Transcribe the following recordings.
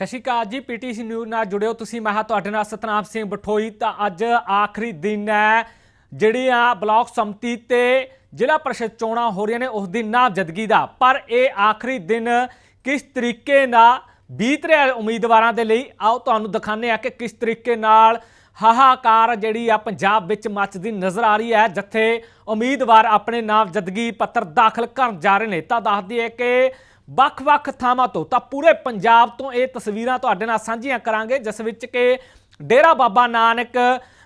ਸਤਿ ਸ਼੍ਰੀ ਅਕਾਲ ਜੀ, PTC news ਨਾਲ ਜੁੜਿਓ ਤੁਸੀਂ, ਮੈਂ ਹਾਂ ਤੁਹਾਡੇ ਨਾਲ ਸਤਨਾਮ ਸਿੰਘ ਬਠੋਈ। ਤਾਂ ਅੱਜ ਆਖਰੀ ਦਿਨ ਹੈ ਜਿਹੜੀਆਂ ਬਲਾਕ ਸੰਮਤੀ ਤੇ ਜ਼ਿਲ੍ਹਾ ਪਰਿਸ਼ਦ ਚੋਣਾਂ ਹੋ ਰਹੀਆਂ ਨੇ, ਉਸ ਦੀ ਨਾਮਜ਼ਦਗੀ ਦਾ। ਪਰ ਇਹ ਆਖਰੀ ਦਿਨ ਕਿਸ ਤਰੀਕੇ ਨਾਲ ਬੀਤ ਰਿਹਾ ਉਮੀਦਵਾਰਾਂ ਦੇ ਲਈ, ਆਓ ਤੁਹਾਨੂੰ ਦਿਖਾਉਂਦੇ ਆ ਕਿ ਕਿਸ ਤਰੀਕੇ ਨਾਲ ਹਾਹਾਕਾਰ ਜਿਹੜੀ ਆ ਪੰਜਾਬ ਵਿੱਚ ਮੱਚਦੀ ਨਜ਼ਰ ਆ ਰਹੀ ਹੈ, ਜਿੱਥੇ ਉਮੀਦਵਾਰ ਆਪਣੇ ਨਾਮਜ਼ਦਗੀ ਪੱਤਰ ਦਾਖਲ ਕਰਨ ਜਾ ਰਹੇ ਨੇ। ਤਾਂ ਦੱਸਦੀ ਹੈ ਕਿ ਵੱਖ-ਵੱਖ ਥਾਵਾਂ ਤੋਂ, ਤਾਂ ਪੂਰੇ ਪੰਜਾਬ ਤੋਂ ਇਹ ਤਸਵੀਰਾਂ ਤੁਹਾਡੇ ਨਾਲ ਸਾਂਝੀਆਂ ਕਰਾਂਗੇ, ਜਿਸ ਵਿੱਚ ਕਿ ਡੇਰਾ ਬਾਬਾ ਨਾਨਕ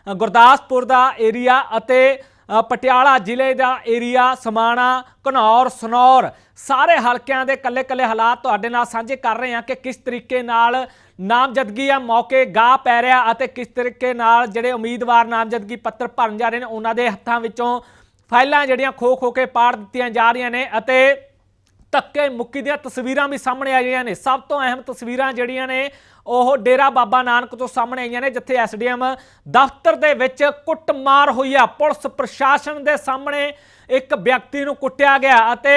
ਗੁਰਦਾਸਪੁਰ ਦਾ ਏਰੀਆ ਅਤੇ ਪਟਿਆਲਾ ਜ਼ਿਲ੍ਹੇ ਦਾ ਏਰੀਆ, ਸਮਾਣਾ, ਘਨੌਰ, ਸਨੌਰ, ਸਾਰੇ ਹਲਕਿਆਂ ਦੇ ਕੱਲੇ-ਕੱਲੇ ਹਾਲਾਤ ਤੁਹਾਡੇ ਨਾਲ ਸਾਂਝੇ ਕਰ ਰਹੇ ਹਾਂ ਕਿ ਕਿਸ ਤਰੀਕੇ ਨਾਲ ਨਾਮਜ਼ਦਗੀ ਆ ਮੌਕੇ ਗਾ ਪੈ ਰਿਹਾ ਅਤੇ ਕਿਸ ਤਰੀਕੇ ਨਾਲ ਜਿਹੜੇ ਉਮੀਦਵਾਰ ਨਾਮਜ਼ਦਗੀ ਪੱਤਰ ਭਰਨ ਜਾ ਰਹੇ ਨੇ, ਉਹਨਾਂ ਦੇ ਹੱਥਾਂ ਵਿੱਚੋਂ ਫਾਈਲਾਂ ਜਿਹੜੀਆਂ ਖੋ ਖੋ ਕੇ ਪਾੜ ਦਿੱਤੀਆਂ ਜਾ ਰਹੀਆਂ ਨੇ ਅਤੇ ਧੱਕੇ ਮੁੱਕੀ ਦੀਆਂ ਤਸਵੀਰਾਂ ਵੀ ਸਾਹਮਣੇ ਆ ਰਹੀਆਂ ਨੇ। ਸਭ ਤੋਂ ਅਹਿਮ ਤਸਵੀਰਾਂ ਜਿਹੜੀਆਂ ਨੇ, ਉਹ ਡੇਰਾ ਬਾਬਾ ਨਾਨਕ ਤੋਂ ਸਾਹਮਣੇ ਆਈਆਂ ਨੇ, ਜਿੱਥੇ ਐਸਡੀਐਮ ਦਫ਼ਤਰ ਦੇ ਵਿੱਚ ਕੁੱਟਮਾਰ ਹੋਈ ਆ। ਪੁਲਿਸ ਪ੍ਰਸ਼ਾਸਨ ਦੇ ਸਾਹਮਣੇ ਇੱਕ ਵਿਅਕਤੀ ਨੂੰ ਕੁੱਟਿਆ ਗਿਆ ਅਤੇ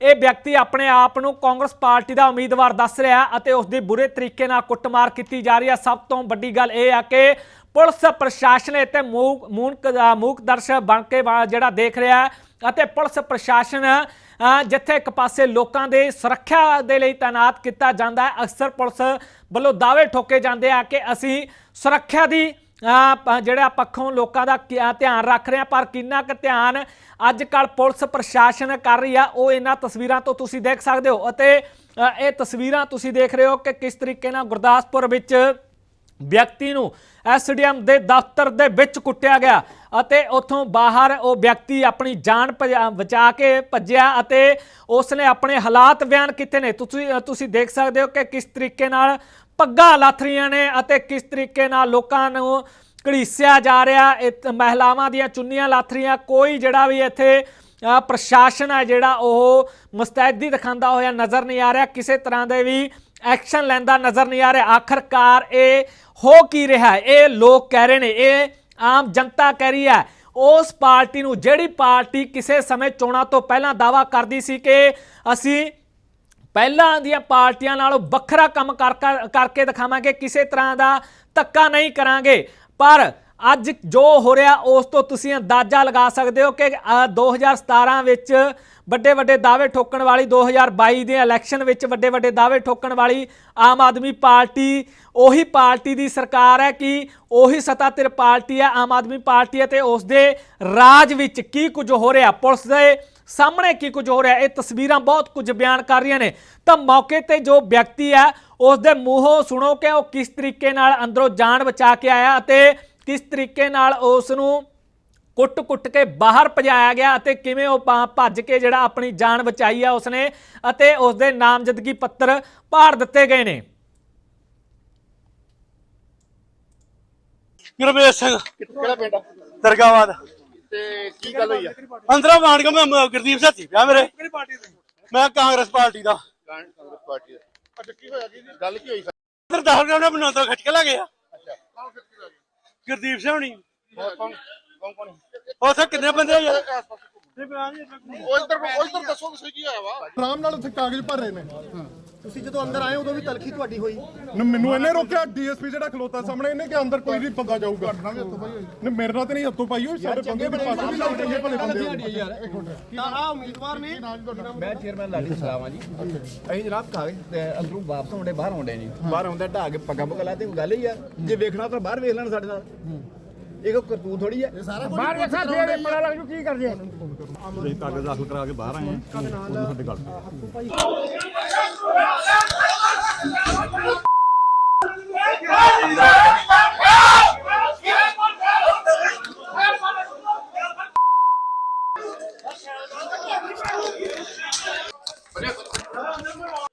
ਇਹ ਵਿਅਕਤੀ ਆਪਣੇ ਆਪ ਨੂੰ ਕਾਂਗਰਸ ਪਾਰਟੀ ਦਾ ਉਮੀਦਵਾਰ ਦੱਸ ਰਿਹਾ ਅਤੇ ਉਸ ਦੀ ਬੁਰੇ ਤਰੀਕੇ ਨਾਲ ਕੁੱਟਮਾਰ ਕੀਤੀ ਜਾ ਰਹੀ ਹੈ ਸਭ ਤੋਂ ਵੱਡੀ ਗੱਲ ਇਹ ਆ ਕਿ ਪੁਲਿਸ ਪ੍ਰਸ਼ਾਸਨ ਇੱਥੇ ਮੂਕ ਮੂਕ ਮੂਕ ਦਰਸ਼ ਬਣ ਕੇ ਜਿਹੜਾ ਦੇਖ ਰਿਹਾ ਅਤੇ ਪੁਲਿਸ ਪ੍ਰਸ਼ਾਸਨ ਜਿੱਥੇ ਇੱਕ ਪਾਸੇ ਲੋਕਾਂ ਦੇ ਸੁਰੱਖਿਆ ਦੇ ਲਈ ਤਾਇਨਾਤ ਕੀਤਾ ਜਾਂਦਾ ਹੈ, ਅਕਸਰ ਪੁਲਿਸ ਵੱਲੋਂ ਦਾਅਵੇ ਠੋਕੇ ਜਾਂਦੇ ਆ ਕਿ ਅਸੀਂ ਸੁਰੱਖਿਆ ਦੀ ਜਿਹੜਾ ਪੱਖੋਂ ਲੋਕਾਂ ਦਾ ਧਿਆਨ ਰੱਖ ਰਹੇ ਆ ਪਰ ਕਿੰਨਾ ਕੁ ਧਿਆਨ ਅੱਜ ਕੱਲ ਪੁਲਿਸ ਪ੍ਰਸ਼ਾਸਨ ਕਰ ਰਹੀ ਆ, ਉਹ ਇਹਨਾਂ ਤਸਵੀਰਾਂ ਤੋਂ ਤੁਸੀਂ ਦੇਖ ਸਕਦੇ ਹੋ ਅਤੇ ਇਹ ਤਸਵੀਰਾਂ ਤੁਸੀਂ ਦੇਖ ਰਹੇ ਹੋ ਕਿ ਕਿਸ ਤਰੀਕੇ ਨਾਲ ਗੁਰਦਾਸਪੁਰ ਵਿੱਚ ਵਿਅਕਤੀ ਨੂੰ ਐਸਡੀਐਮ ਦੇ ਦਫ਼ਤਰ ਦੇ ਵਿੱਚ ਕੁੱਟਿਆ ਗਿਆ ਅਤੇ ਉੱਥੋਂ ਬਾਹਰ ਉਹ ਵਿਅਕਤੀ ਆਪਣੀ ਜਾਨ ਭਜਾ- ਬਚਾ ਕੇ ਭੱਜਿਆ ਅਤੇ ਉਸਨੇ ਆਪਣੇ ਹਾਲਾਤ ਬਿਆਨ ਕੀਤੇ ਨੇ। ਤੁਸੀਂ ਤੁਸੀਂ ਦੇਖ ਸਕਦੇ ਹੋ ਕਿ ਕਿਸ ਤਰੀਕੇ ਨਾਲ ਪੱਗਾਂ ਲਾਥਰੀਆਂ ਨੇ ਅਤੇ ਕਿਸ ਤਰੀਕੇ ਨਾਲ ਲੋਕਾਂ ਨੂੰ ਘੜੀਸਿਆ ਜਾ ਰਿਹਾ। ਇਹ ਮਹਿਲਾਵਾਂ ਦੀਆਂ ਚੁੰਨੀਆਂ ਲਾਥਰੀਆਂ ਕੋਈ ਜਿਹੜਾ ਵੀ ਇੱਥੇ ਪ੍ਰਸ਼ਾਸਨ ਹੈ ਜਿਹੜਾ ਉਹ ਮੁਸਤੈਦੀ ਦਿਖਾਉਂਦਾ ਹੋਇਆ ਨਜ਼ਰ ਨਹੀਂ ਆ ਰਿਹਾ। ਕਿਸੇ ਤਰ੍ਹਾਂ ਦੇ ਵੀ ਐਕਸ਼ਨ ਲੈਂਦਾ ਨਜ਼ਰ ਨਹੀਂ ਆ ਰਿਹਾ। ਆਖਰਕਾਰ ਇਹ ਹੋ ਕੀ ਰਿਹਾ ਹੈ? ਇਹ ਲੋਕ ਕਹਿ ਰਹੇ ਨੇ, ਇਹ ਆਮ ਜਨਤਾ ਕਹਿ ਰਹੀ ਹੈ, ਉਸ ਪਾਰਟੀ ਨੂੰ ਜਿਹੜੀ ਪਾਰਟੀ ਕਿਸੇ ਸਮੇਂ ਚੋਣਾਂ ਤੋਂ ਪਹਿਲਾਂ ਦਾਵਾ ਕਰਦੀ ਸੀ ਕਿ ਅਸੀਂ ਪਹਿਲਾਂ ਦੀਆਂ ਪਾਰਟੀਆਂ ਨਾਲੋਂ ਵੱਖਰਾ ਕੰਮ ਕਰ ਕਰਕੇ ਦਿਖਾਵਾਂਗੇ, ਕਿਸੇ ਤਰ੍ਹਾਂ ਦਾ ਧੱਕਾ ਨਹੀਂ ਕਰਾਂਗੇ। ਪਰ ਅੱਜ ਜੋ ਹੋ ਰਿਹਾ ਉਸ ਤੋਂ ਤੁਸੀਂ ਅੰਦਾਜ਼ਾ ਲਗਾ ਸਕਦੇ ਹੋ ਕਿ ਅ, 2017 ਵਿੱਚ ਵੱਡੇ ਵੱਡੇ ਦਾਅਵੇ ਠੋਕਣ ਵਾਲੀ 2022 ਦੇ ਇਲੈਕਸ਼ਨ ਵਿੱਚ ਵੱਡੇ ਵੱਡੇ ਦਾਅਵੇ ਠੋਕਣ ਵਾਲੀ ਆਮ ਆਦਮੀ ਪਾਰਟੀ ਉਹੀ ਪਾਰਟੀ ਦੀ ਸਰਕਾਰ ਹੈ ਕਿ ਉਹੀ ਸੱਤਾ ਧਿਰ ਪਾਰਟੀ ਹੈ ਆਮ ਆਦਮੀ ਪਾਰਟੀ ਹੈ ਤੇ ਉਸ ਦੇ ਰਾਜ ਵਿੱਚ ਕੀ ਕੁਝ ਹੋ ਰਿਹਾ ਪੁਲਿਸ ਦੇ ਸਾਹਮਣੇ ਕੀ ਕੁਝ ਹੋ ਰਿਹਾ ਇਹ ਤਸਵੀਰਾਂ ਬਹੁਤ ਕੁਝ ਬਿਆਨ ਕਰ ਰਹੀਆਂ ਨੇ। ਤਾਂ ਮੌਕੇ ਤੇ ਜੋ ਵਿਅਕਤੀ ਹੈ ਉਸ ਦੇ ਮੂੰਹੋਂ ਸੁਣੋ ਕਿ ਉਹ ਕਿਸ ਤਰੀਕੇ ਨਾਲ ਅੰਦਰੋਂ ਜਾਨ ਬਚਾ ਕੇ ਆਇਆ ਅਤੇ ਕਿਸ ਤਰੀਕੇ ਨਾਲ ਉਸ ਨੂੰ ਕੁੱਟ-ਕੁੱਟ ਕੇ ਬਾਹਰ ਭਜਾਇਆ ਗਿਆ ਅਤੇ ਕਿਵੇਂ ਉਹ ਭੱਜ ਕੇ ਜਿਹੜਾ ਆਪਣੀ ਜਾਨ ਬਚਾਈ ਆ ਉਸਨੇ ਅਤੇ ਉਸ ਦੇ ਨਾਮਜ਼ਦਗੀ ਪੱਤਰ ਪਾੜ ਦਿੱਤੇ ਗਏ ਨੇ। ਗੁਰਮੇਸ਼ ਸਿੰਘ। ਕਿਹੜਾ ਪਿੰਡ ਆ? ਦਰਗਾਬਾਦ। ਤੇ ਕੀ ਗੱਲ ਹੋਈ ਆ? ਅੰਦਰੋਂ ਮਾਰ ਕੇ ਮੈਂ ਗੁਰਦੀਪ ਸਾਥੀ ਪਿਆ ਮੇਰੇ। ਕਿਹੜੀ ਪਾਰਟੀ ਦੇ? ਮੈਂ ਕਾਂਗਰਸ ਪਾਰਟੀ ਦਾ। ਕਾਂਗਰਸ ਪਾਰਟੀ ਦਾ। ਅੱਛਾ ਕੀ ਹੋਇਆ ਕੀ? ਗੱਲ ਕੀ ਹੋਈ ਸਰ? ਅੰਦਰ ਦਾਖਲ ਕਰਨਾ ਮੈਨੂੰ ਅੰਦਰ ਖਿੱਚ ਕੇ ਲੈ ਗਿਆ ਅੱਛਾ। ਕੌਣ ਫਿਰ ਕੀ ਹੋਇਆ ਗੁਰਦੀਪ ਸਿੰਘ ਹੋਣੀ। ਕੌਣ ਕੌਣ ਕੌਣ? ਉੱਥੇ ਕਿੰਨੇ ਬੰਦੇ ਆ ਯਾਰ? ਉਹ ਇੱਧਰ ਉਹ ਇੱਧਰ ਦੱਸੋ ਤੁਸੀਂ ਕੀ ਹੋਇਆ ਵਾ? ਆਰਾਮ ਨਾਲ ਉੱਥੇ ਕਾਗਜ਼ ਭਰ ਰਹੇ ਨੇ। ਤੁਸੀਂ ਜਦੋਂ ਅੰਦਰ ਆਏ ਉਦੋਂ ਵੀ ਤਲਖੀ ਤੁਹਾਡੀ ਹੋਈ? ਨ- ਮੈਨੂੰ ਇਹਨੇ ਰੋਕਿਆ ਡੀਐਸਪੀ ਜਿਹੜਾ ਖਲੋਤਾ ਸਾਹਮਣੇ ਇਹਨੇ ਕਿ ਅੰਦਰ ਕੋਈ ਨਹੀਂ ਬੰਦਾ ਜਾਊਗਾ। ਨਹੀਂ ਮੇਰੇ ਨਾਲ ਤੇ ਨਹੀਂ ਹੱਥੋਂ ਪਾਈ ਹੋਈ ਸਾਡੇ ਬੰਦੇ ਦੀ ਪੱਗ ਵੀ ਭਲੇ ਬੰਦੇ ਆ। ਤਾਂ ਆ ਉਮੀਦਵਾਰ ਨੇ। ਮੈਂ ਚੇਅਰਮੈਨ ਲਾਡੀ ਸਲਾਮਾ ਜੀ। ਅਸੀਂ ਜਨਾਬ ਕਾਗਜ਼ ਤੇ ਅੰਦਰੋਂ ਵਾਪਸ ਆਉਂਦੇ ਬਾਹਰ ਆਉਂਦੇ ਜੀ। ਬਾਹਰ ਆਉਂਦੇ ਢਾ ਕੇ ਪੱਗਾਂ ਪਗਲਾ ਤੇ ਗੱਲ ਹੀ ਆ। ਜੇ ਵੇਖਣਾ ਤਾਂ ਬਾਹਰ ਵੇਖ ਲੈਣ ਸਾਡੇ ਨਾਲ। ਇਹ ਕੋ ਕਰਤੂਤ ਥੋੜੀ ਆ ਬਾਹਰ ਵੇਖਾ ਫੇਰ ਪਤਾ ਲੱਗ ਜੂ ਕੀ ਕਰਦੇ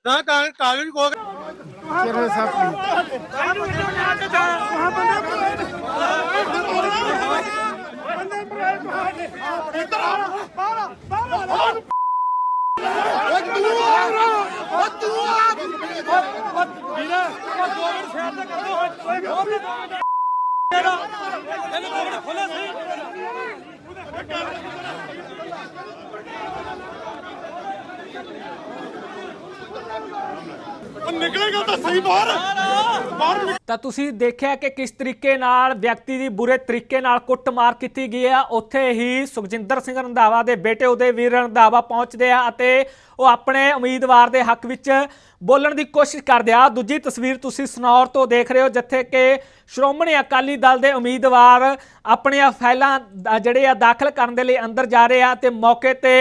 ਨਾ ਕਾਗਜ਼ ਕਾਗਜ਼ ਕੋ ਉਹ ਬੰਦੇ ਪਰਾਏ ਤੁਹਾਡੇ ਇੱਧਰ ਆ ਬਾਹਰ ਬਾਹਰ ਓ ਤੂੰ ਆ ਰਾ ਓ ਤੂੰ ਆ ਵੀਰੇ ਓ ਦੋ ਮਿੰਟ ਸ਼ੇਅਰ ਤੇ ਕਰਦੇ ਹੋਏ ਕੋਈ ਹੋਰ ਨਹੀਂ ਤੇਰਾ ਇਹਨੂੰ ਦੋ ਮਿੰਟ ਖੋਲੋ ਸਹੀ ਉਹਦੇ ਕਰ ਨਿਕਲੇਗਾ ਤਾਂ ਸਹੀ ਬਾਹਰ। ਬਾਹਰ ਤਾਂ ਤੁਸੀਂ ਦੇਖਿਆ ਕਿ ਕਿਸ ਤਰੀਕੇ ਨਾਲ ਵਿਅਕਤੀ ਦੀ ਬੁਰੇ ਤਰੀਕੇ ਨਾਲ ਕੁੱਟਮਾਰ ਕੀਤੀ ਗਈ ਆ? ਉੱਥੇ ਹੀ ਸੁਖਜਿੰਦਰ ਸਿੰਘ ਰੰਧਾਵਾ ਦੇ ਬੇਟੇ ਉਹਦੇ ਵੀਰ ਰੰਧਾਵਾ ਪਹੁੰਚਦੇ ਆ ਅਤੇ ਉਹ ਆਪਣੇ ਉਮੀਦਵਾਰ ਦੇ ਹੱਕ ਵਿੱਚ ਬੋਲਣ ਦੀ ਕੋਸ਼ਿਸ਼ ਕਰਦੇ ਆ। ਦੂਜੀ ਤਸਵੀਰ ਤੁਸੀਂ ਸਨੌਰ ਤੋਂ ਦੇਖ ਰਹੇ ਹੋ, ਜਿੱਥੇ ਕਿ ਸ਼੍ਰੋਮਣੀ ਅਕਾਲੀ ਦਲ ਦੇ ਉਮੀਦਵਾਰ ਆਪਣੀਆਂ ਫਾਈਲਾਂ ਜਿਹੜੇ ਆ ਦਾਖਲ ਕਰਨ ਦੇ ਲਈ ਅੰਦਰ ਜਾ ਰਹੇ ਆ ਤੇ ਮੌਕੇ ਤੇ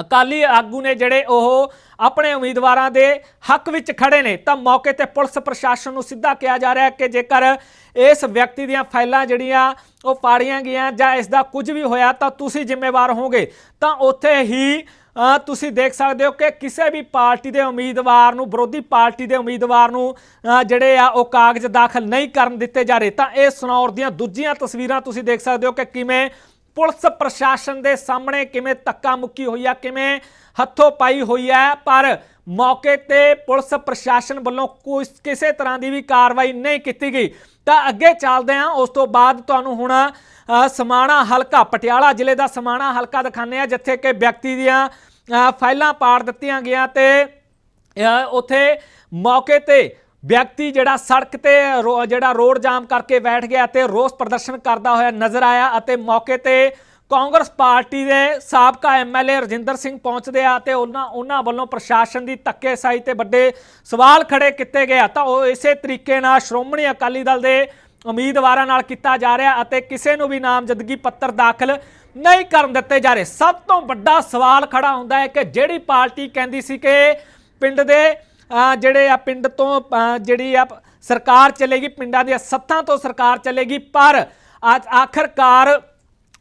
ਅਕਾਲੀ ਆਗੂ ਨੇ ਜਿਹੜੇ ਉਹ ਆਪਣੇ ਉਮੀਦਵਾਰਾਂ ਦੇ ਹੱਕ ਵਿੱਚ ਖੜੇ ਨੇ। ਤਾਂ ਮੌਕੇ ਤੇ ਪੁਲਿਸ ਪ੍ਰਸ਼ਾਸਨ ਨੂੰ ਸਿੱਧਾ ਕਿਹਾ ਜਾ ਰਿਹਾ ਹੈ ਕਿ ਜੇਕਰ ਇਸ ਵਿਅਕਤੀ ਦੀਆਂ ਫਾਈਲਾਂ ਜਿਹੜੀਆਂ ਉਹ ਪਾੜੀਆਂ ਗਈਆਂ ਜਾਂ ਇਸ ਦਾ ਕੁਝ ਵੀ ਹੋਇਆ ਤਾਂ ਤੁਸੀਂ ਜ਼ਿੰਮੇਵਾਰ ਹੋਵੋਗੇ। ਤਾਂ ਉੱਥੇ ਹੀ ਤੁਸੀਂ ਦੇਖ ਸਕਦੇ ਹੋ ਕਿ ਕਿਸੇ ਵੀ ਪਾਰਟੀ ਦੇ ਉਮੀਦਵਾਰ ਨੂੰ, ਵਿਰੋਧੀ ਪਾਰਟੀ ਦੇ ਉਮੀਦਵਾਰ ਨੂੰ ਜਿਹੜੇ ਆ ਉਹ ਕਾਗਜ਼ ਦਾਖਲ ਨਹੀਂ ਕਰਨ ਦਿੱਤੇ ਜਾ ਰਹੇ। ਤਾਂ ਇਹ ਸਨੌਰ ਦੀਆਂ ਦੂਜੀਆਂ ਤਸਵੀਰਾਂ ਤੁਸੀਂ ਦੇਖ ਸਕਦੇ ਹੋ ਕਿ ਕਿਵੇਂ ਪੁਲਿਸ ਪ੍ਰਸ਼ਾਸਨ ਦੇ ਸਾਹਮਣੇ ਕਿਵੇਂ ਧੱਕਾ ਮੁੱਕੀ ਹੋਈ ਆ, ਕਿਵੇਂ ਹੱਥੋਂ ਪਾਈ ਹੋਈ ਹੈ ਪਰ ਮੌਕੇ ਤੇ ਪੁਲਿਸ ਪ੍ਰਸ਼ਾਸਨ ਵੱਲੋਂ ਕੋਈ ਕਿਸੇ ਤਰ੍ਹਾਂ ਦੀ ਵੀ ਕਾਰਵਾਈ ਨਹੀਂ ਕੀਤੀ ਗਈ। ਤਾਂ ਅੱਗੇ ਚੱਲਦੇ ਹਾਂ ਉਸ ਤੋਂ ਬਾਅਦ ਤੁਹਾਨੂੰ ਹੁਣ ਸਮਾਣਾ ਹਲਕਾ, ਪਟਿਆਲਾ ਜ਼ਿਲ੍ਹੇ ਦਾ ਸਮਾਣਾ ਹਲਕਾ ਦਿਖਾਉਂਦੇ ਆ, ਜਿੱਥੇ ਕਿ ਵਿਅਕਤੀ ਦੀਆਂ ਫਾਈਲਾਂ ਪਾੜ ਦਿੱਤੀਆਂ ਗਿਆ ਤੇ ਉੱਥੇ ਮੌਕੇ ਤੇ ਵਿਅਕਤੀ ਜਿਹੜਾ ਸੜਕ ਤੇ ਰੋ- ਜਿਹੜਾ ਰੋਡ ਜਾਮ ਕਰਕੇ ਬੈਠ ਗਿਆ ਤੇ ਰੋਸ ਪ੍ਰਦਰਸ਼ਨ ਕਰਦਾ ਹੋਇਆ ਨਜ਼ਰ ਆਇਆ ਅਤੇ ਮੌਕੇ ਤੇ ਕਾਂਗਰਸ ਪਾਰਟੀ ਦੇ ਸਾਬਕਾ ਐਮਐਲਏ ਰਜਿੰਦਰ ਸਿੰਘ ਪਹੁੰਚਦੇ ਆ ਤੇ ਉਹਨਾਂ ਉਹਨਾਂ ਵੱਲੋਂ ਪ੍ਰਸ਼ਾਸਨ ਦੀ ਧੱਕੇਸ਼ਾਹੀ ਤੇ ਵੱਡੇ ਸਵਾਲ ਖੜੇ ਕੀਤੇ ਗਏ ਆ। ਤਾਂ ਉਹ ਇਸੇ ਤਰੀਕੇ ਨਾਲ ਸ਼੍ਰੋਮਣੀ ਅਕਾਲੀ ਦਲ ਦੇ ਉਮੀਦਵਾਰਾਂ ਨਾਲ ਕੀਤਾ ਜਾ ਰਿਹਾ ਅਤੇ ਕਿਸੇ ਨੂੰ ਵੀ ਨਾਮਜ਼ਦਗੀ ਪੱਤਰ ਦਾਖਲ ਨਹੀਂ ਕਰਨ ਦਿੱਤੇ ਜਾ ਰਹੇ। ਸਭ ਤੋਂ ਵੱਡਾ ਸਵਾਲ ਖੜਾ ਹੁੰਦਾ ਹੈ ਕਿ ਜਿਹੜੀ ਪਾਰਟੀ ਕਹਿੰਦੀ ਸੀ ਕਿ ਪਿੰਡ ਦੇ ਜਿਹੜੇ ਆ ਪਿੰਡ ਤੋਂ ਜਿਹੜੀ ਆ ਸਰਕਾਰ ਚੱਲੇਗੀ, ਪਿੰਡਾਂ ਦੀਆਂ ਸੱਤਾਂ ਤੋਂ ਸਰਕਾਰ ਚੱਲੇਗੀ, ਪਰ ਅੱਜ ਆਖਰਕਾਰ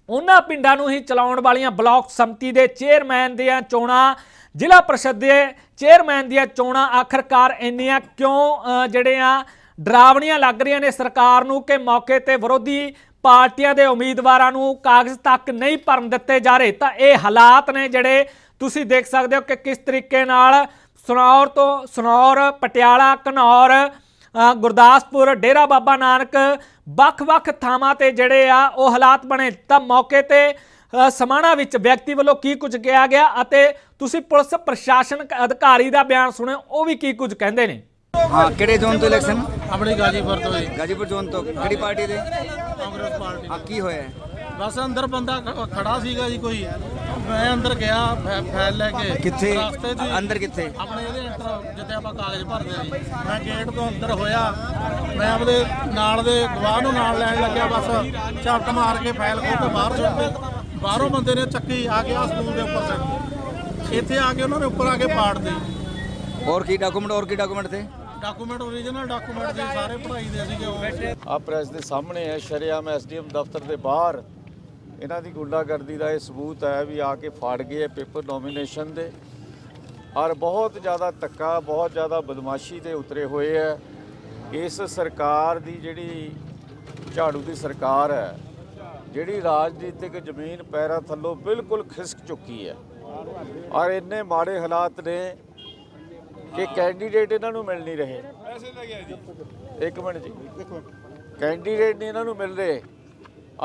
ਉਹਨਾਂ ਪਿੰਡਾਂ ਨੂੰ ਹੀ ਚਲਾਉਣ ਵਾਲੀਆਂ ਬਲਾਕ ਸੰਮਤੀ ਦੇ ਚੇਅਰਮੈਨ ਦੀਆਂ ਚੋਣਾਂ, ਜ਼ਿਲ੍ਹਾ ਪਰਿਸ਼ਦ ਦੇ ਚੇਅਰਮੈਨ ਦੀਆਂ ਚੋਣਾਂ ਆਖਰਕਾਰ ਇੰਨੀਆਂ ਕਿਉਂ ਜਿਹੜੇ ਆ ਡਰਾਵਣੀਆਂ ਲੱਗ ਰਹੀਆਂ ਨੇ ਸਰਕਾਰ ਨੂੰ ਕਿ ਮੌਕੇ ਤੇ ਵਿਰੋਧੀ ਪਾਰਟੀਆਂ ਦੇ ਉਮੀਦਵਾਰਾਂ ਨੂੰ ਕਾਗਜ਼ ਤੱਕ ਨਹੀਂ ਭਰਨ ਦਿੱਤੇ ਜਾ ਰਹੇ। ਤਾਂ ਇਹ ਹਾਲਾਤ ਨੇ ਜਿਹੜੇ ਤੁਸੀਂ ਦੇਖ ਸਕਦੇ ਹੋ ਕਿ ਕਿਸ ਤਰੀਕੇ ਨਾਲ ਸਨੌਰ ਤੋਂ ਸਨੌਰ ਪਟਿਆਲਾ ਘਨੌਰ ਅ, ਗੁਰਦਾਸਪੁਰ ਡੇਰਾ ਬਾਬਾ ਨਾਨਕ ਵੱਖ-ਵੱਖ ਥਾਵਾਂ ਤੇ ਜਿਹੜੇ ਆ ਉਹ ਹਾਲਾਤ ਬਣੇ। ਤਾਂ ਮੌਕੇ ਤੇ ਸਮਾਣਾ ਵਿੱਚ ਵਿਅਕਤੀ ਵੱਲੋਂ ਕੀ ਕੁਝ ਕਿਹਾ ਗਿਆ ਅਤੇ ਤੁਸੀਂ ਪੁਲਿਸ ਪ੍ਰਸ਼ਾਸਨ ਅਧਿਕਾਰੀ ਦਾ ਬਿਆਨ ਸੁਣਿਓ ਉਹ ਵੀ ਕੀ ਕੁਝ ਕਹਿੰਦੇ ਨੇ? ਹਾਂ ਕਿਹੜੇ ਜ਼ੋਨ ਤੋਂ ਇਲੈਕਸ਼ਨ ਆਪਣੇ ਗਾਜੀਪੁਰ ਤੋਂ ਜੀ। ਗਾਜੀਪੁਰ ਜ਼ੋਨ ਤੋਂ। ਕਿਹੜੀ ਪਾਰਟੀ ਦੇ? ਕਾਂਗਰਸ ਪਾਰਟੀ ਹਾਂ ਕੀ ਹੋਇਆ? ਹੈ? ਬਸ ਅੰਦਰ ਬੰਦਾ ਖ- ਖੜਾ ਸੀਗਾ ਜੀ ਕੋਈ। ਮੈਂ ਅੰਦਰ ਗਿਆ ਫੈ- ਫਾਈਲ ਲੈ ਕੇ। ਕਿੱਥੇ? ਰਸਤੇ 'ਚ ਹੀ। ਅੰਦਰ ਕਿੱਥੇ? ਆਪਣੇ ਇਹਦੇ ਅੰਦਰ ਜਿੱਥੇ ਆਪਾਂ ਕਾਗਜ਼ ਭਰਦੇ ਆ ਜੀ। ਮੈਂ ਗੇਟ ਤੋਂ ਅੰਦਰ ਹੋਇਆ। ਮੈਂ ਆਪਦੇ ਨਾਲ ਦੇ ਗਵਾਹ ਨੂੰ ਨਾਲ ਲੈਣ ਲੱਗਿਆ ਬਸ। ਝਪਟ ਮਾਰ ਕੇ ਫਾਈਲ ਖੋਲ ਕੇ ਬਾਹਰ ਸੁੱਟ ਕੇ ਬਾਹਰੋਂ ਬੰਦੇ ਨੇ ਚੱਕੀ ਆ ਕੇ ਆ ਸਕੂਲ ਦੇ ਉੱਪਰ ਸੱਟ ਇੱਥੇ ਆ ਕੇ ਉਹਨਾਂ ਨੇ ਉੱਪਰ ਆ ਕੇ ਪਾੜਦੇ ਹੋਰ ਕੀ ਡਾਕੂਮੈਂਟ ਹੋਰ ਕੀ ਡਾਕੂਮੈਂਟ ਥੇ ਡਾਕੂਮੈਂਟ ਓਰੀਜਨਲ ਡਾਕੂਮੈਂਟ ਸੀ ਸਾਰੇ ਪੜ੍ਹਾਈ ਦੇ ਸੀਗੇ ਉਹ। ਆ ਪ੍ਰੈਸ ਦੇ ਸਾਹਮਣੇ ਹੈ ਸ਼ਰੇਆਮ ਐਸਡੀਐਮ ਦਫ਼ਤਰ ਦੇ ਬਾਹਰ। ਇਹਨਾਂ ਦੀ ਗੁੰਡਾਗਰਦੀ ਦਾ ਇਹ ਸਬੂਤ ਹੈ ਵੀ ਆ ਕੇ ਫਾੜ ਗਏ ਪੇਪਰ ਨੋਮੀਨੇਸ਼ਨ ਦੇ। ਔਰ ਬਹੁਤ ਜ਼ਿਆਦਾ ਧੱਕਾ ਬਹੁਤ ਜ਼ਿਆਦਾ ਬਦਮਾਸ਼ੀ ਤੇ ਉਤਰੇ ਹੋਏ ਹੈ ਇਸ ਸਰਕਾਰ ਦੀ ਜਿਹੜੀ ਝਾੜੂ ਦੀ ਸਰਕਾਰ ਹੈ ਜਿਹੜੀ ਰਾਜਨੀਤਿਕ ਜ਼ਮੀਨ ਪੈਰਾਂ ਥੱਲੋਂ ਬਿਲਕੁਲ ਖਿਸਕ ਚੁੱਕੀ ਹੈ। ਔਰ ਇੰਨੇ ਮਾੜੇ ਹਾਲਾਤ ਨੇ ਕਿ ਕੈਂਡੀਡੇਟ ਇਹਨਾਂ ਨੂੰ ਮਿਲ ਨਹੀਂ ਰਹੇ। ਇੱਕ ਮਿੰਟ ਜੀ। ਕੈਂਡੀਡੇਟ ਨਹੀਂ ਇਹਨਾਂ ਨੂੰ ਮਿਲ ਰਹੇ।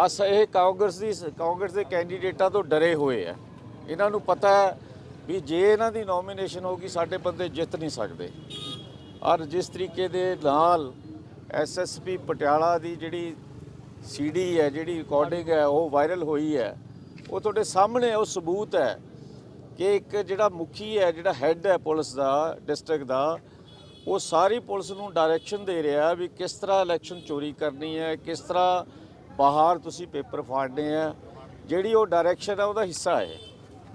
ਅਸ ਇਹ ਕਾਂਗਰਸ ਦੀ ਕਾਂਗਰਸ ਦੇ ਕੈਂਡੀਡੇਟਾਂ ਤੋਂ ਡਰੇ ਹੋਏ ਆ। ਇਹਨਾਂ ਨੂੰ ਪਤਾ ਹੈ ਵੀ ਜੇ ਇਹਨਾਂ ਦੀ ਨੋਮੀਨੇਸ਼ਨ ਹੋਗੀ ਸਾਡੇ ਬੰਦੇ ਜਿੱਤ ਨਹੀਂ ਸਕਦੇ। ਔਰ ਜਿਸ ਤਰੀਕੇ ਦੇ ਨਾਲ ਐਸਐਸਪੀ ਪਟਿਆਲਾ ਦੀ ਜਿਹੜੀ ਸੀਡੀ ਹੈ ਜਿਹੜੀ ਰਿਕਾਰਡਿੰਗ ਹੈ ਉਹ ਵਾਇਰਲ ਹੋਈ ਹੈ ਉਹ ਤੁਹਾਡੇ ਸਾਹਮਣੇ ਹੈ, ਉਹ ਸਬੂਤ ਹੈ ਕਿ ਇੱਕ ਜਿਹੜਾ ਮੁਖੀ ਹੈ ਜਿਹੜਾ ਹੈੱਡ ਹੈ ਪੁਲਿਸ ਦਾ ਡਿਸਟ੍ਰਿਕਟ ਦਾ ਉਹ ਸਾਰੀ ਪੁਲਿਸ ਨੂੰ ਡਾਇਰੈਕਸ਼ਨ ਦੇ ਰਿਹਾ ਵੀ ਕਿਸ ਤਰ੍ਹਾਂ ਇਲੈਕਸ਼ਨ ਚੋਰੀ ਕਰਨੀ ਹੈ ਕਿਸ ਤਰ੍ਹਾਂ ਬਾਹਰ ਤੁਸੀਂ ਪੇਪਰ ਫਾੜਨੇ ਆ ਜਿਹੜੀ ਉਹ ਡਾਇਰੈਕਸ਼ਨ ਹੈ ਉਹਦਾ ਹਿੱਸਾ ਹੈ।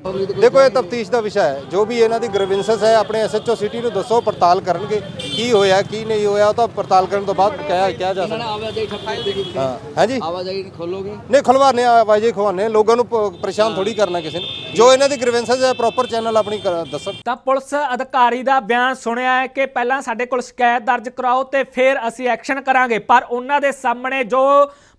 ਦੇਖੋ, ਇਹ ਤਫਤੀਸ਼ ਦਾ ਵਿਸ਼ਾ ਹੈ। ਜੋ ਵੀ ਇਹਨਾਂ ਦੀ ਗ੍ਰੀਵੈਂਸਸ ਹੈ, ਆਪਣੇ ਐਸਐਚਓ ਸਿਟੀ ਨੂੰ ਦੱਸੋ, ਪੜਤਾਲ ਕਰਨਗੇ। ਕੀ ਹੋਇਆ, ਕੀ ਨਹੀਂ ਹੋਇਆ, ਉਹ ਤਾਂ ਪੜਤਾਲ ਕਰਨ ਤੋਂ ਬਾਅਦ ਕਿਹਾ ਕਿਹਾ ਜਾ ਸਕਦਾ। ਆਵਾਜਾਈ ਠੱਪ ਹਾਂ ਹਾਂਜੀ ਆਵਾਜਾਈ ਖੋਲੋਗੇ ਨਹੀਂ ਖੁਲਵਾਨੇ ਆਵਾਜ਼ੇ ਖਵਾਨੇ ਲੋਕਾਂ ਨੂੰ ਪਰੇਸ਼ਾਨ ਥੋੜੀ ਕਰਨਾ ਕਿਸੇ ਨੂੰ। ਜੋ ਇਹਨਾਂ ਦੀ ਗ੍ਰੀਵੈਂਸਸ ਹੈ ਪ੍ਰੋਪਰ ਚੈਨਲ ਆਪਣੀ ਦੱਸਣ। ਤਾਂ ਪੁਲਿਸ ਅਧਿਕਾਰੀ ਦਾ ਬਿਆਨ ਸੁਣਿਆ ਹੈ ਕਿ ਪਹਿਲਾਂ ਸਾਡੇ ਕੋਲ ਸ਼ਿਕਾਇਤ ਦਰਜ ਕਰਾਓ ਤੇ ਫਿਰ ਅਸੀਂ ਐਕਸ਼ਨ ਕਰਾਂਗੇ। ਪਰ ਉਹਨਾਂ ਦੇ ਸਾਹਮਣੇ ਜੋ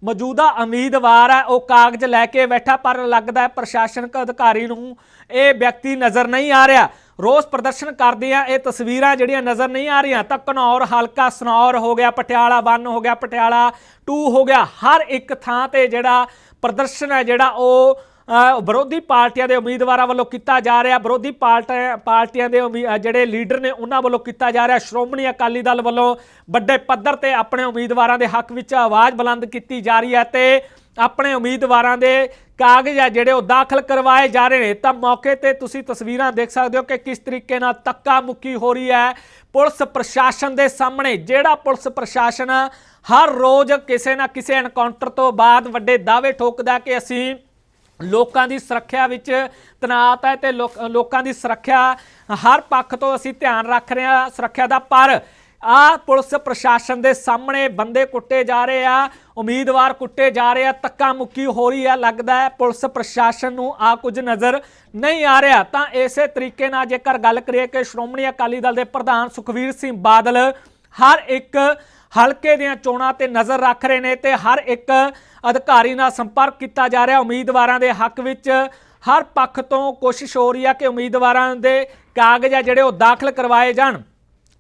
ਮੌਜੂਦਾ ਉਮੀਦਵਾਰ ਹੈ, ਉਹ ਕਾਗਜ਼ ਲੈ ਕੇ ਬੈਠਾ, ਪਰ ਲੱਗਦਾ ਹੈ ਪ੍ਰਸ਼ਾਸਨਿਕ ਅਧਿਕਾਰੀ ਨੂੰ ਇਹ ਵਿਅਕਤੀ ਨਜ਼ਰ ਨਹੀਂ ਆ ਰਿਹਾ। ਰੋਸ ਪ੍ਰਦਰਸ਼ਨ ਕਰਦੇ ਆ, ਇਹ ਤਸਵੀਰਾਂ ਜਿਹੜੀਆਂ ਨਜ਼ਰ ਨਹੀਂ ਆ ਰਹੀਆਂ। ਤਾਂ ਘਨੌਰ ਹਲਕਾ ਸਨੌਰ ਹੋ ਗਿਆ, ਪਟਿਆਲਾ 1 ਹੋ ਗਿਆ, ਪਟਿਆਲਾ 2 ਹੋ ਗਿਆ। ਹਰ ਇੱਕ ਥਾਂ ਤੇ ਜਿਹੜਾ ਪ੍ਰਦਰਸ਼ਨ ਹੈ, ਜਿਹੜਾ ਉਹ ਵਿਰੋਧੀ ਪਾਰਟੀਆਂ ਦੇ ਉਮੀਦਵਾਰਾਂ ਵੱਲੋਂ ਕੀਤਾ ਜਾ ਰਿਹਾ। ਵਿਰੋਧੀ ਪਾਰਟੀਆਂ ਪਾਰਟੀਆਂ ਦੇ ਉਮੀ- ਜਿਹੜੇ ਲੀਡਰ ਨੇ, ਉਹਨਾਂ ਵੱਲੋਂ ਕੀਤਾ ਜਾ ਰਿਹਾ। ਸ਼੍ਰੋਮਣੀ ਅਕਾਲੀ ਦਲ ਵੱਲੋਂ ਵੱਡੇ ਪੱਧਰ ਤੇ ਆਪਣੇ ਉਮੀਦਵਾਰਾਂ ਦੇ ਹੱਕ ਵਿੱਚ ਆਵਾਜ਼ ਬੁਲੰਦ ਕੀਤੀ ਜਾ ਰਹੀ ਹੈ ਤੇ ਆਪਣੇ ਉਮੀਦਵਾਰਾਂ ਦੇ ਕਾਗਜ਼ ਆ ਜਿਹੜੇ ਉਹ ਦਾਖਲ ਕਰਵਾਏ ਜਾ ਰਹੇ ਨੇ। ਤਾਂ ਮੌਕੇ ਤੇ ਤੁਸੀਂ ਤਸਵੀਰਾਂ ਦੇਖ ਸਕਦੇ ਹੋ ਕਿ ਕਿਸ ਤਰੀਕੇ ਨਾਲ ਤੱਕਾ ਮੁੱਕੀ ਹੋ ਰਹੀ ਹੈ। ਪੁਲਿਸ ਪ੍ਰਸ਼ਾਸਨ ਦੇ ਸਾਹਮਣੇ, ਜਿਹੜਾ ਪੁਲਿਸ ਪ੍ਰਸ਼ਾਸਨ ਹਰ ਰੋਜ਼ ਕਿਸੇ ਨਾ ਕਿਸੇ ਐਨਕਾਊਂਟਰ ਤੋਂ ਬਾਅਦ ਵੱਡੇ ਦਾਅਵੇ ਠੋਕਦਾ ਕਿ ਅਸੀਂ ਲੋਕਾਂ ਦੀ ਸੁਰੱਖਿਆ ਵਿੱਚ ਤਨਾਤ ਹੈ ਤੇ ਲੋਕਾਂ ਦੀ ਸੁਰੱਖਿਆ ਹਰ ਪੱਖ ਤੋਂ ਅਸੀਂ ਧਿਆਨ ਰੱਖ ਰਹੇ ਹਾਂ, ਸੁਰੱਖਿਆ ਦਾ ਪਰ ਆ ਪੁਲਿਸ ਪ੍ਰਸ਼ਾਸਨ ਦੇ ਸਾਹਮਣੇ ਬੰਦੇ ਕੁੱਟੇ ਜਾ ਰਹੇ ਆ, ਉਮੀਦਵਾਰ ਕੁੱਟੇ ਜਾ ਰਹੇ ਆ ਤੱਕਾ ਮੁੱਕੀ ਹੋ ਰਹੀ ਆ, ਲੱਗਦਾ ਹੈ ਪੁਲਿਸ ਪ੍ਰਸ਼ਾਸਨ ਨੂੰ ਆ ਕੁਝ ਨਜ਼ਰ ਨਹੀਂ ਆ ਰਿਹਾ। ਤਾਂ ਇਸੇ ਤਰੀਕੇ ਨਾਲ ਜੇਕਰ ਗੱਲ ਕਰੀਏ ਕਿ ਸ਼੍ਰੋਮਣੀ ਅਕਾਲੀ ਦਲ ਦੇ ਪ੍ਰਧਾਨ ਸੁਖਵੀਰ ਸਿੰਘ ਬਾਦਲ ਹਰ ਇੱਕ ਹਲਕੇ ਦੀਆਂ ਚੋਣਾਂ ਤੇ ਨਜ਼ਰ ਰੱਖ ਰਹੇ ਨੇ ਤੇ ਹਰ ਇੱਕ ਅਧਿਕਾਰੀ ਨਾਲ ਸੰਪਰਕ ਕੀਤਾ ਜਾ ਰਿਹਾ। ਉਮੀਦਵਾਰਾਂ ਦੇ ਹੱਕ ਵਿੱਚ ਹਰ ਪੱਖ ਤੋਂ ਕੋਸ਼ਿਸ਼ ਹੋ ਰਹੀ ਹੈ ਕਿ ਉਮੀਦਵਾਰਾਂ ਦੇ ਕਾਗਜ਼ ਆ ਜਿਹੜੇ ਉਹ ਦਾਖਲ ਕਰਵਾਏ ਜਾਣ।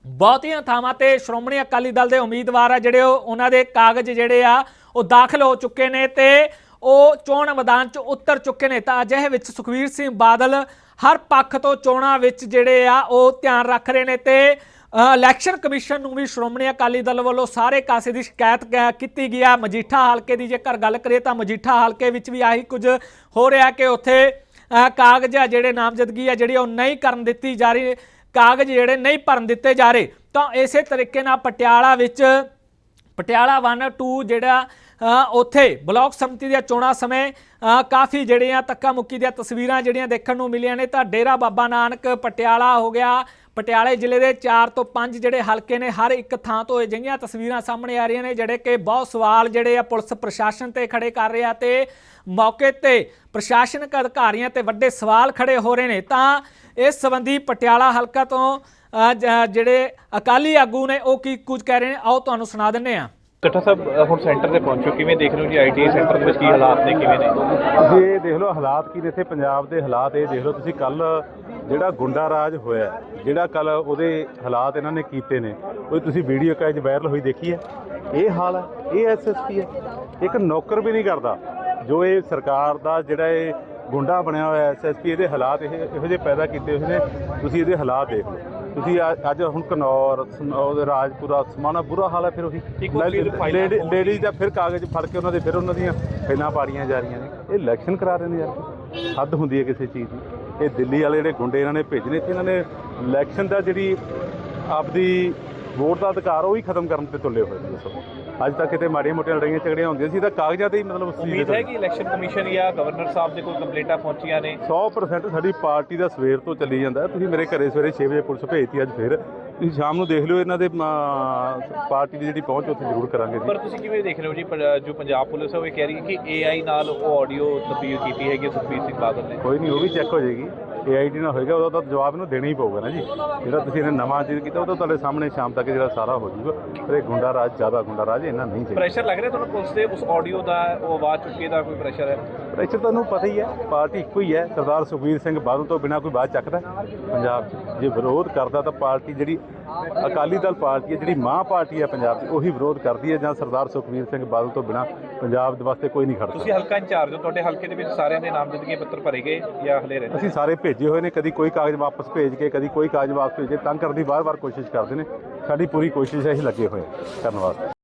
ਬਹੁਤੀਆਂ ਥਾਵਾਂ ਤੇ ਸ਼੍ਰੋਮਣੀ ਅਕਾਲੀ ਦਲ ਦੇ ਉਮੀਦਵਾਰ ਆ ਜਿਹੜੇ ਉਹ, ਉਹਨਾਂ ਦੇ ਕਾਗਜ਼ ਜਿਹੜੇ ਆ, ਉਹ ਦਾਖਲ ਹੋ ਚੁੱਕੇ ਨੇ ਤੇ ਉਹ ਚੋਣ ਮੈਦਾਨ 'ਚ ਉਤਰ ਚੁੱਕੇ ਨੇ। ਤਾਂ ਅਜਿਹੇ ਵਿੱਚ ਸੁਖਵੀਰ ਸਿੰਘ ਬਾਦਲ ਹਰ ਪੱਖ ਤੋਂ ਚੋਣਾਂ ਵਿੱਚ ਜਿਹੜੇ ਆ, ਉਹ ਧਿਆਨ ਰੱਖ ਰਹੇ ਨੇ ਤੇ ਇਲੈਕਸ਼ਨ ਕਮਿਸ਼ਨ ਨੂੰ ਵੀ ਸ਼੍ਰੋਮਣੀ ਅਕਾਲੀ ਦਲ ਵੱਲੋਂ ਸਾਰੇ ਕਾਸੇ ਦੀ ਸ਼ਿਕਾਇਤ ਕ- ਕੀਤੀ ਗਈ ਆ। ਮਜੀਠਾ ਹਲਕੇ ਦੀ ਜੇਕਰ ਗੱਲ ਕਰੀਏ ਤਾਂ ਮਜੀਠਾ ਹਲਕੇ ਵਿੱਚ ਵੀ ਆਹੀ ਕੁਝ ਹੋ ਰਿਹਾ ਕਿ ਉੱਥੇ ਕਾਗਜ਼ ਆ ਜਿਹੜੇ ਨਾਮਜ਼ਦਗੀ ਆ, ਜਿਹੜੀ ਉਹ ਨਹੀਂ ਕਰਨ ਦਿੱਤੀ ਜਾ ਰਹੀ। ਕਾਗਜ਼ ਜਿਹੜੇ ਨਹੀਂ ਭਰਨ ਦਿੱਤੇ ਜਾ ਰਹੇ, ਤਾਂ ਇਸੇ ਤਰੀਕੇ ਨਾਲ ਪਟਿਆਲਾ ਵਿੱਚ, ਪਟਿਆਲਾ 1 2 ਜਿਹੜਾ ਉੱਥੇ ਬਲਾਕ ਸਮਿਤੀ ਦੀਆਂ ਚੋਣਾਂ ਸਮੇਂ ਕਾਫੀ ਜਿਹੜੀਆਂ ਤੱਕਾ ਮੁੱਕੀ ਦੀਆਂ ਤਸਵੀਰਾਂ ਜਿਹੜੀਆਂ ਦੇਖਣ ਨੂੰ ਮਿਲੀਆਂ ਨੇ। ਤਾਂ ਡੇਰਾ ਬਾਬਾ ਨਾਨਕ, ਪਟਿਆਲਾ ਹੋ ਗਿਆ। ਪਟਿਆਲੇ ਜ਼ਿਲ੍ਹੇ ਦੇ 4 ਤੋਂ 5 ਜਿਹੜੇ ਹਲਕੇ ਨੇ, ਹਰ ਇੱਕ ਥਾਂ ਤੋਂ ਅਜਿਹੀਆਂ ਤਸਵੀਰਾਂ ਸਾਹਮਣੇ ਆ ਰਹੀਆਂ ਨੇ, ਜਿਹੜੇ ਕਿ ਬਹੁਤ ਸਵਾਲ ਜਿਹੜੇ ਆ ਪੁਲਿਸ ਪ੍ਰਸ਼ਾਸਨ ਤੇ ਖੜੇ ਕਰ ਰਹੇ ਆ ਤੇ ਮੌਕੇ ਤੇ ਪ੍ਰਸ਼ਾਸਨਿਕ ਅਧਿਕਾਰੀਆਂ ਤੇ ਵੱਡੇ ਸਵਾਲ ਖੜੇ ਹੋ ਰਹੇ ਨੇ। ਤਾਂ ਇਸ ਸੰਬੰਧੀ ਪਟਿਆਲਾ ਹਲਕਾ ਤੋਂ ਜਿਹੜੇ ਅਕਾਲੀ ਆਗੂ ਨੇ, ਉਹ ਕੀ ਕੁਝ ਕਹਿ ਰਹੇ ਨੇ? ਆਓ ਤੁਹਾਨੂੰ ਸੁਣਾ ਦਿੰਨੇ ਆ ਕੱਠਾ ਸਾਹਿਬ ਹੁਣ ਸੈਂਟਰ ਤੇ ਪਹੁੰਚੋ ਕਿਵੇਂ ਦੇਖ ਰਹੇ ਹੋ ਜੀ ਆਈਟੀ ਸੈਂਟਰ ਦੇ ਵਿੱਚ ਕੀ ਹਾਲਾਤ ਨੇ, ਕਿਵੇਂ ਨੇ। ਤੁਸੀਂ ਇਹ ਦੇਖ ਲਓ ਹਾਲਾਤ ਕੀ ਨੇ ਇੱਥੇ, ਪੰਜਾਬ ਦੇ ਹਾਲਾਤ ਇਹ ਦੇਖ ਲਓ, ਤੁਸੀਂ ਕੱਲ ਜਿਹੜਾ ਗੁੰਡਾ ਰਾਜ ਹੋਇਆ, ਜਿਹੜਾ ਕੱਲ ਉਹਦੇ ਹਾਲਾਤ ਇਹਨਾਂ ਨੇ ਕੀਤੇ ਨੇ, ਉਹ ਤੁਸੀਂ ਵੀਡੀਓ ਕਾਜ ਵਾਇਰਲ ਹੋਈ ਦੇਖੀ ਹੈ? ਇਹ ਹਾਲ ਹੈ, ਇਹ ਐਸਐਸਪੀ ਹੈ। ਇੱਕ ਨੌਕਰ ਵੀ ਨਹੀਂ ਕਰਦਾ, ਜੋ ਇਹ ਸਰਕਾਰ ਦਾ ਜਿਹੜਾ ਇਹ ਗੁੰਡਾ ਬਣਿਆ ਹੋਇਆ ਐਸਐਸਪੀ ਇਹਦੇ ਹਾਲਾਤ ਇਹ, ਇਹੋ ਜਿਹੇ ਪੈਦਾ ਕੀਤੇ ਹੋਏ ਨੇ, ਤੁਸੀਂ ਇਹਦੇ ਹਾਲਾਤ ਦੇਖ ਲਓ। ਤੁਸੀਂ ਅੱਜ- ਅੱਜ ਹੁਣ ਕਨੌਰ ਸਨੌਰ ਰਾਜਪੁਰਾ ਸਮਾਣਾ ਬੁਰਾ ਹਾਲ ਹੈ ਫਿਰ ਉਹੀ। ਇੱਕ ਫਿਰ ਫਾਈਲਾਂ ਲੇਡੀ ਦਾ ਫਿਰ ਕਾਗਜ਼ ਫੜ ਕੇ ਉਹਨਾਂ ਦੇ ਫਿਰ ਉਹਨਾਂ ਦੀਆਂ ਫਾਈਲਾਂ ਪਾੜੀਆਂ ਜਾ ਰਹੀਆਂ ਨੇ। ਇਹ ਇਲੈਕਸ਼ਨ ਕਰਾ ਰਹੇ ਨੇ ਯਾਰ। ਹੱਦ ਹੁੰਦੀ ਹੈ ਕਿਸੇ ਚੀਜ਼ ਦੀ। ਇਹ ਦਿੱਲੀ ਵਾਲੇ ਜਿਹੜੇ ਗੁੰਡੇ ਇਹਨਾਂ ਨੇ ਭੇਜਨੇ ਤੇ ਇਹਨਾਂ ਨੇ ਇਲੈਕਸ਼ਨ ਦਾ ਜਿਹੜੀ ਆਪਦੀ ਵੋਟ ਦਾ ਅਧਿਕਾਰ ਉਹ ਹੀ ਖਤਮ ਕਰਨ ਤੇ ਤੁੱਲੇ ਹੋਏ ਨੇ ਦੱਸੋ ਅੱਜ ਤੱਕ ਕਿਤੇ ਮਾੜੀਆਂ ਮੋਟੀਆਂ ਲੜਾਈਆਂ ਝਗੜੀਆਂ ਹੁੰਦੀਆਂ ਸੀ ਤਾਂ ਕਾਗਜ਼ਾਂ ਤੇ ਹੀ ਮਤਲਬ ਉਮੀਦ ਹੈ ਕਿ ਇਲੈਕਸ਼ਨ ਕਮਿਸ਼ਨ ਜਾਂ ਗਵਰਨਰ ਸਾਹਿਬ ਦੇ ਕੋਲ ਕੰਪਲੇਂਟਾਂ ਪਹੁੰਚੀਆਂ ਨੇ। 100% ਸਾਡੀ ਪਾਰਟੀ ਦਾ ਸਵੇਰ ਤੋਂ ਚੱਲੀ ਜਾਂਦਾ ਤੁਸੀਂ ਮੇਰੇ ਘਰੇ ਸਵੇਰੇ 6 ਵਜੇ ਪੁਲਿਸ ਭੇਜਤੀ ਅੱਜ ਫਿਰ। ਤੁਸੀਂ ਸ਼ਾਮ ਨੂੰ ਦੇਖ ਲਿਓ ਇਹਨਾਂ ਦੇ ਪਾਰਟੀ ਦੀ ਜਿਹੜੀ ਪਹੁੰਚ ਉੱਥੇ ਜ਼ਰੂਰ ਕਰਾਂਗੇ ਜੀ। ਪਰ ਤੁਸੀਂ ਕਿਵੇਂ ਦੇਖ ਰਹੇ ਹੋ ਜੀ ਜੋ ਪੰਜਾਬ ਪੁਲਿਸ ਹੈ ਉਹ ਇਹ ਕਹਿ ਰਹੀ ਹੈ ਕਿ AI ਨਾਲ ਉਹ ਆਡੀਓ ਤਬਦੀਲ ਕੀਤੀ ਹੈਗੀ ਸੁਖਬੀਰ ਸਿੰਘ ਬਾਦਲ ਨੇ। ਕੋਈ ਨਹੀਂ ਉਹ ਵੀ ਚੈੱਕ ਹੋ ਜਾਏਗੀ। ਏਆਈਡੀ ਨਾਲ ਹੋਏਗਾ ਉਹਦਾ ਤਾਂ ਜਵਾਬ ਇਹਨੂੰ ਦੇਣਾ ਹੀ ਪਊਗਾ ਨਾ ਜੀ। ਜਿਹੜਾ ਤੁਸੀਂ ਇਹਨੇ ਨਵਾਂ ਚੀਜ਼ ਕੀਤਾ ਉਹ ਤਾਂ ਤੁਹਾਡੇ ਸਾਹਮਣੇ ਸ਼ਾਮ ਤੱਕ ਜਿਹੜਾ ਸਾਰਾ ਹੋ ਜਾਊਗਾ। ਪਰ ਇਹ ਗੁੰਡਾ ਰਾਜ ਜ਼ਿਆਦਾ ਗੁੰਡਾ ਰਾਜ ਇਹਨਾਂ ਨਹੀਂ ਚਾਹੀਦਾ। ਪ੍ਰੈਸ਼ਰ ਲੱਗ ਰਿਹਾ ਤੁਹਾਨੂੰ ਪੁਲਿਸ ਦੇ ਉਸ ਆਡੀਓ ਦਾ ਉਹ ਆਵਾਜ਼ ਚੁੱਕੇ ਦਾ ਕੋਈ ਪ੍ਰੈਸ਼ਰ ਹੈ? ਪ੍ਰੈਸ਼ਰ ਤੁਹਾਨੂੰ ਪਤਾ ਹੀ ਹੈ ਪਾਰਟੀ ਇੱਕੋ ਹੀ ਹੈ ਸਰਦਾਰ ਸੁਖਬੀਰ ਸਿੰਘ ਬਾਦਲ ਤੋਂ ਬਿਨਾ ਕੋਈ ਬਾਤ ਚੱਕਦਾ ਪੰਜਾਬ 'ਚ ਜੇ ਵਿਰੋਧ ਕਰਦਾ ਤਾਂ ਪਾਰਟੀ ਜਿਹੜੀ ਅਕਾਲੀ ਦਲ ਪਾਰਟੀ ਹੈ ਜਿਹੜੀ ਮਾਂ ਪਾਰਟੀ ਹੈ ਪੰਜਾਬ ਦੀ ਉਹੀ ਵਿਰੋਧ ਕਰਦੀ ਹੈ ਜਾਂ ਸਰਦਾਰ ਸੁਖਬੀਰ ਸਿੰਘ ਬਾਦਲ ਤੋਂ ਬਿਨਾ ਪੰਜਾਬ ਦੇ ਵਾਸਤੇ ਕੋਈ ਨਹੀਂ ਖੜਦਾ। ਤੁਸੀਂ ਹਲਕਾ ਇੰਚਾਰਜ ਹੋ ਤੁਹਾਡੇ ਹਲਕੇ ਦੇ ਵਿੱਚ ਸਾਰਿਆਂ ਦੇ ਨਾਮਜ਼ਦਗੀ ਪੱਤਰ ਭਰੇ ਗਏ ਜਾਂ ਹਲੇ ਰਹਿੰਦੇ? ਅਸੀਂ ਸਾਰੇ ਭੇਜੇ ਹੋਏ ਨੇ ਕਦੀ ਕੋਈ ਕਾਗਜ਼ ਵਾਪਸ ਭੇਜ ਕੇ ਕਦੀ ਕੋਈ ਕਾਗਜ਼ ਵਾਪਸ ਭੇਜ ਕੇ ਤੰਗ ਕਰਨ ਦੀ ਵਾਰ-ਵਾਰ ਕੋਸ਼ਿਸ਼ ਕਰਦੇ ਨੇ। ਸਾਡੀ ਪੂਰੀ ਕੋਸ਼ਿਸ਼ ਹੈ ਅਸੀਂ ਲੱਗੇ ਹੋਏ ਵਾਸਤੇ